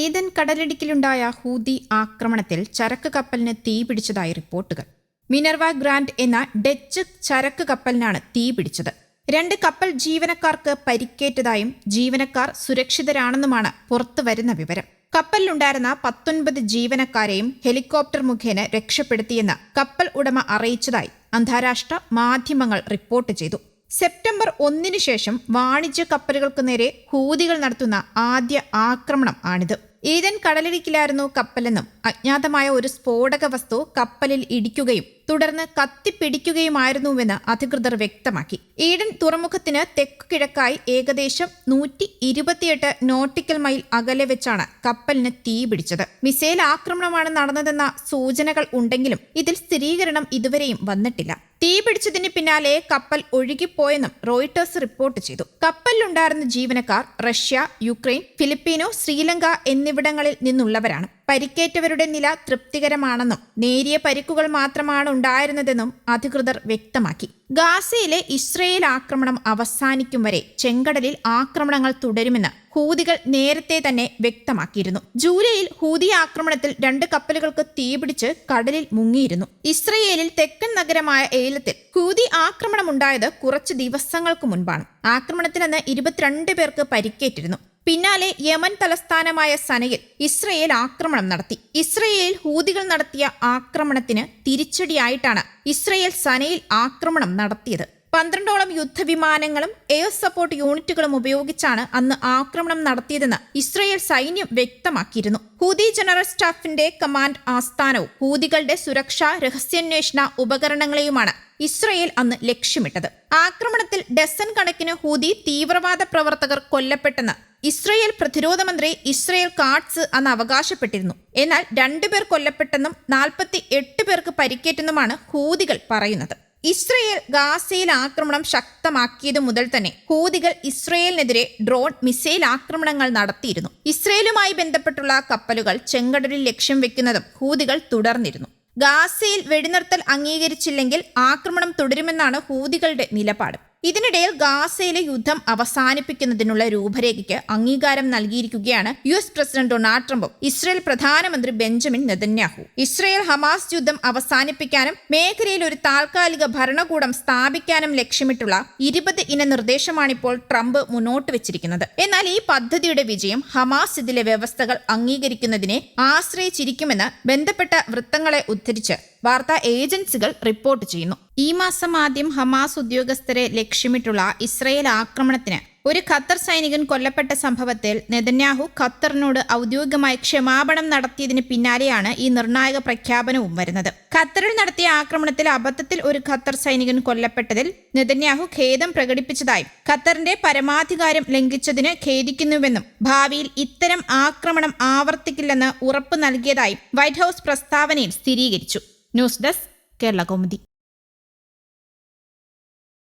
ഏതൻ കടലിടുക്കിലുണ്ടായ Houthi ആക്രമണത്തിൽ ചരക്ക് കപ്പലിന് തീ പിടിച്ചതായി റിപ്പോർട്ടുകൾ. മിനർവ ഗ്രാൻഡ് എന്ന ഡച്ച് ചരക്ക് കപ്പലിനാണ് തീ പിടിച്ചത്. രണ്ട് കപ്പൽ ജീവനക്കാർക്ക് പരിക്കേറ്റതായും ജീവനക്കാർ സുരക്ഷിതരാണെന്നുമാണ് പുറത്തുവരുന്ന വിവരം. കപ്പലിലുണ്ടായിരുന്ന പത്തൊൻപത് ജീവനക്കാരെയും ഹെലികോപ്റ്റർ മുഖേന രക്ഷപ്പെടുത്തിയെന്ന് കപ്പൽ ഉടമ അറിയിച്ചതായി അന്താരാഷ്ട്ര മാധ്യമങ്ങൾ റിപ്പോർട്ട് ചെയ്തു. സെപ്റ്റംബർ ഒന്നിനു ശേഷം വാണിജ്യ കപ്പലുകൾക്ക് നേരെ ഹൂതികൾ നടത്തുന്ന ആദ്യ ആക്രമണം ആണിത്. ഏതൻ കടലിടുക്കിലായിരുന്നു കപ്പലെന്നും അജ്ഞാതമായ ഒരു സ്ഫോടക വസ്തു കപ്പലിൽ ഇടിക്കുകയും തുടർന്ന് കത്തിപ്പിടിക്കുകയുമായിരുന്നുവെന്ന് അധികൃതർ വ്യക്തമാക്കി. ഈഡൻ തുറമുഖത്തിന് തെക്കു കിഴക്കായി ഏകദേശം നൂറ്റി ഇരുപത്തിയെട്ട് നോട്ടിക്കൽ മൈൽ അകലെ വെച്ചാണ് കപ്പലിന് തീ പിടിച്ചത്. മിസൈൽ ആക്രമണമാണ് നടന്നതെന്ന സൂചനകൾ ഉണ്ടെങ്കിലും ഇതിൽ സ്ഥിരീകരണം ഇതുവരെയും വന്നിട്ടില്ല. തീപിടിച്ചതിന് പിന്നാലെ കപ്പൽ ഒഴുകിപ്പോയെന്നും റോയിട്ടേഴ്സ് റിപ്പോർട്ട് ചെയ്തു. കപ്പലിലുണ്ടായിരുന്ന ജീവനക്കാർ റഷ്യ യുക്രൈൻ ഫിലിപ്പീനോ ശ്രീലങ്ക എന്നിവിടങ്ങളിൽ നിന്നുള്ളവരാണ്. പരിക്കേറ്റവരുടെ നില തൃപ്തികരമാണെന്നും നേരിയ പരിക്കുകൾ മാത്രമാണ് ഉണ്ടായിരുന്നതെന്നും അധികൃതർ വ്യക്തമാക്കി. ഗാസയിലെ ഇസ്രയേൽ ആക്രമണം അവസാനിക്കും വരെ ചെങ്കടലിൽ ആക്രമണങ്ങൾ തുടരുമെന്ന് ഹൂതികൾ നേരത്തെ തന്നെ വ്യക്തമാക്കിയിരുന്നു. ജൂലൈയിൽ ഹൂതി ആക്രമണത്തിൽ രണ്ട് കപ്പലുകൾക്ക് തീപിടിച്ച് കടലിൽ മുങ്ങിയിരുന്നു. ഇസ്രയേലിൽ തെക്കൻ നഗരമായ ഏലത്തിൽ ഹൂതി ആക്രമണമുണ്ടായത് കുറച്ച് ദിവസങ്ങൾക്ക് മുൻപാണ്. ആക്രമണത്തിലെന്ന് ഇരുപത്തിരണ്ട് പേർക്ക് പരിക്കേറ്റിരുന്നു. പിന്നാലെ യമൻ തലസ്ഥാനമായ സനയിൽ ഇസ്രയേൽ ആക്രമണം നടത്തി. ഇസ്രയേൽ ഹൂതികൾ നടത്തിയ ആക്രമണത്തിന് തിരിച്ചടിയായിട്ടാണ് ഇസ്രയേൽ സനയിൽ ആക്രമണം നടത്തിയത്. പന്ത്രണ്ടോളം യുദ്ധവിമാനങ്ങളും എയർ സപ്പോർട്ട് യൂണിറ്റുകളും ഉപയോഗിച്ചാണ് അന്ന് ആക്രമണം നടത്തിയതെന്ന് ഇസ്രയേൽ സൈന്യം വ്യക്തമാക്കിയിരുന്നു. ഹൂതി ജനറൽ സ്റ്റാഫിന്റെ കമാൻഡ് ആസ്ഥാനവും ഹൂതികളുടെ സുരക്ഷാ രഹസ്യാന്വേഷണ ഉപകരണങ്ങളെയുമാണ് ഇസ്രയേൽ അന്ന് ലക്ഷ്യമിട്ടത്. ആക്രമണത്തിൽ ഡസൻ കണക്കിന് ഹൂതി തീവ്രവാദ പ്രവർത്തകർ കൊല്ലപ്പെട്ടെന്ന് ഇസ്രയേൽ പ്രതിരോധ മന്ത്രി ഇസ്രയേൽ കാട്സ് അന്ന് അവകാശപ്പെട്ടിരുന്നു. എന്നാൽ രണ്ടുപേർ കൊല്ലപ്പെട്ടെന്നും നാൽപ്പത്തി എട്ട് പേർക്ക് പരിക്കേറ്റെന്നുമാണ് ഹൂതികൾ പറയുന്നത്. ഇസ്രയേൽ ഗാസയിൽ ആക്രമണം ശക്തമാക്കിയതു മുതൽ തന്നെ ഹൂതികൾ ഇസ്രയേലിനെതിരെ ഡ്രോൺ മിസൈൽ ആക്രമണങ്ങൾ നടത്തിയിരുന്നു. ഇസ്രയേലുമായി ബന്ധപ്പെട്ടുള്ള കപ്പലുകൾ ചെങ്കടലിൽ ലക്ഷ്യം വെക്കുന്നതും ഹൂതികൾ തുടർന്നിരുന്നു. ഗാസയിൽ വെടിനിർത്തൽ അംഗീകരിച്ചില്ലെങ്കിൽ ആക്രമണം തുടരുമെന്നാണ് ഹൂതികളുടെ നിലപാട്. ഇതിനിടയിൽ ഗാസയിലെ യുദ്ധം അവസാനിപ്പിക്കുന്നതിനുള്ള രൂപരേഖയ്ക്ക് അംഗീകാരം നൽകിയിരിക്കുകയാണ് യു എസ് പ്രസിഡന്റ് ഡൊണാൾഡ് ട്രംപും ഇസ്രയേൽ പ്രധാനമന്ത്രി ബെഞ്ചമിൻ നെതന്യാഹു. ഇസ്രയേൽ ഹമാസ് യുദ്ധം അവസാനിപ്പിക്കാനും മേഖലയിൽ ഒരു താൽക്കാലിക ഭരണകൂടം സ്ഥാപിക്കാനും ലക്ഷ്യമിട്ടുള്ള ഇരുപത് ഇന നിർദ്ദേശമാണിപ്പോൾ ട്രംപ് മുന്നോട്ട് വെച്ചിരിക്കുന്നത്. എന്നാൽ ഈ പദ്ധതിയുടെ വിജയം ഹമാസ് ഇതിലെ വ്യവസ്ഥകൾ അംഗീകരിക്കുന്നതിനെ ആശ്രയിച്ചിരിക്കുമെന്ന് ബന്ധപ്പെട്ട വൃത്തങ്ങളെ ഉദ്ധരിച്ച് വാർത്താ ഏജൻസികൾ റിപ്പോർട്ട് ചെയ്യുന്നു. ഈ മാസം ആദ്യം ഹമാസ് ഉദ്യോഗസ്ഥരെ ലക്ഷ്യമിട്ടുള്ള ഇസ്രയേൽ ആക്രമണത്തിന് ഒരു ഖത്തർ സൈനികൻ കൊല്ലപ്പെട്ട സംഭവത്തിൽ നെതന്യാഹു ഖത്തറിനോട് ഔദ്യോഗികമായി ക്ഷമാപണം നടത്തിയതിന് പിന്നാലെയാണ് ഈ നിർണായക പ്രഖ്യാപനവും വരുന്നത്. ഖത്തറിൽ നടത്തിയ ആക്രമണത്തിൽ അബദ്ധത്തിൽ ഒരു ഖത്തർ സൈനികൻ കൊല്ലപ്പെട്ടതിൽ നെതന്യാഹു ഖേദം പ്രകടിപ്പിച്ചതായും ഖത്തറിന്റെ പരമാധികാരം ലംഘിച്ചതിന് ഖേദിക്കുന്നുവെന്നും ഭാവിയിൽ ഇത്തരം ആക്രമണം ആവർത്തിക്കില്ലെന്ന് ഉറപ്പ് നൽകിയതായും വൈറ്റ് ഹൌസ് പ്രസ്താവനയിൽ സ്ഥിരീകരിച്ചു. News desk Kerala Kaumudi.